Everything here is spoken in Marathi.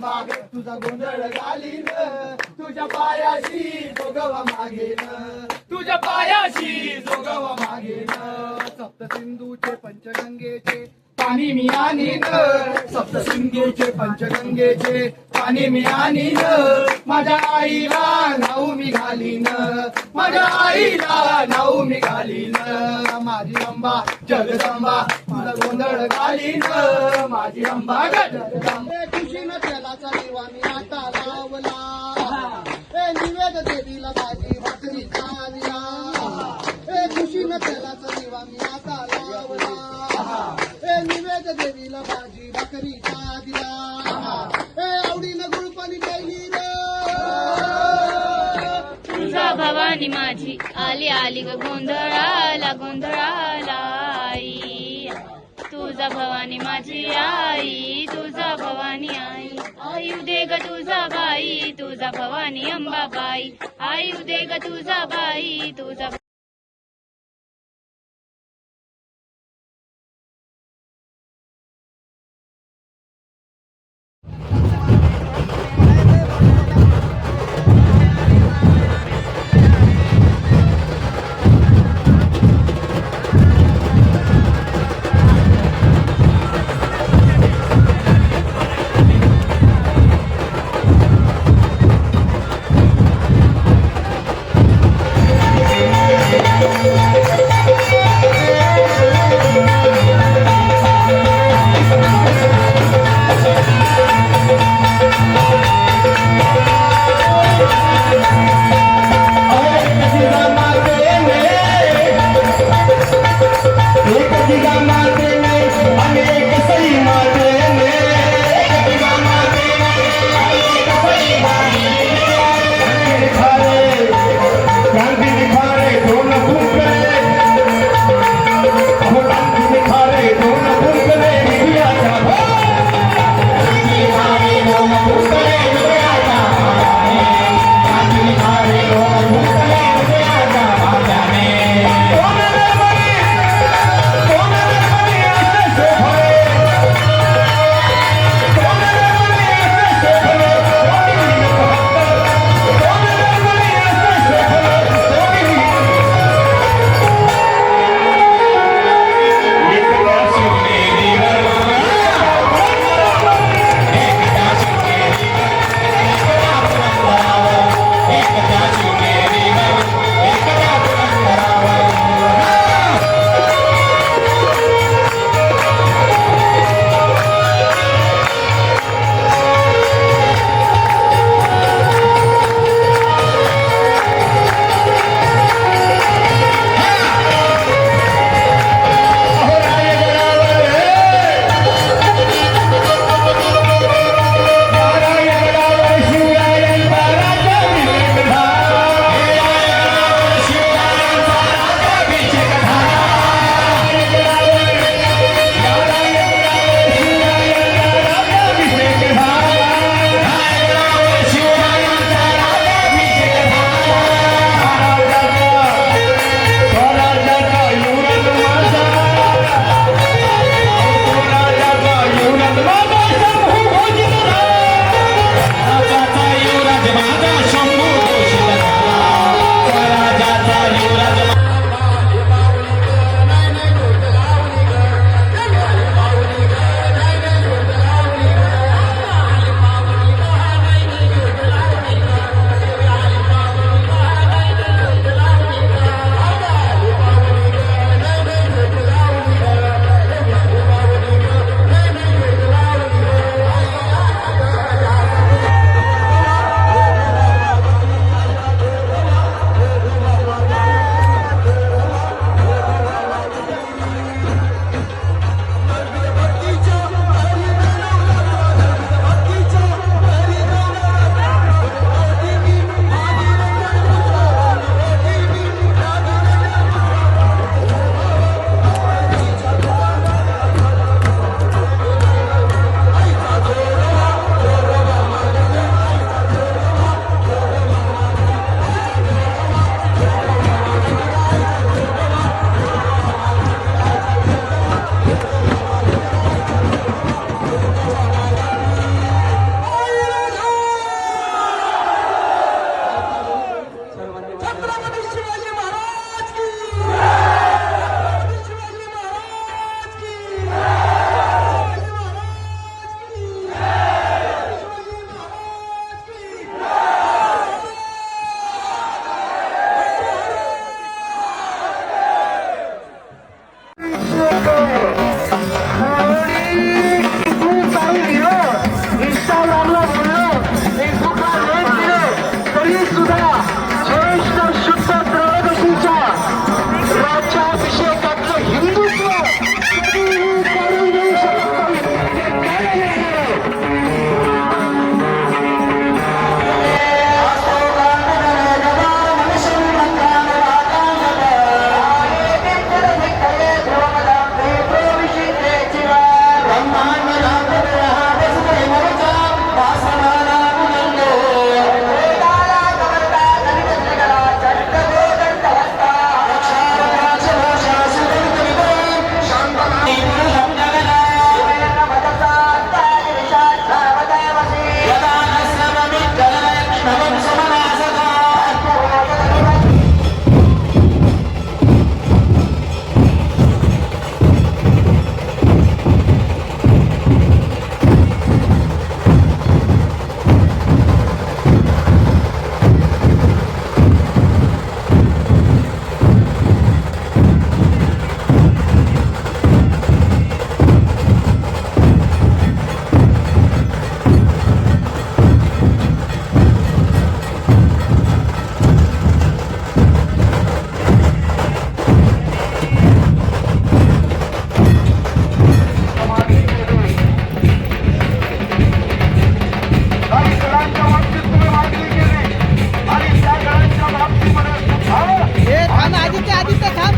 माझी तुझा गोंधळ घालीन. तुझ्या पायाशी जोगवा मागेन. तुझ्या पायाशी जोगवा मागेन. सप्तसिंधूचे पंचगंगेचे पाणी मी आणीन. सप्तसिंगेचे पंचगंगेचे पाणी मी आणीन. माझ्या आईला नाऊ मी घालीन. माझ्या आईला नाऊ मी घालीन. माझी अंबा जगदंबा मला गोंधळ घालीन. माझी अंबा ग जगदंबा खुशीनं त्याला दिवा मी आता लावला. निवेद देवीला माझी भाकरी चालला माझी आली आली ग गोंधळाला गोंधळाला आई. तुझा भवानी माझी आई तुझा भवानी आई. आई उदे ग तुझा बाई तुझा भवानी अंबाबाई. आई उदे ग तुझा बाई तुझा आदित्य आदित्य थांब.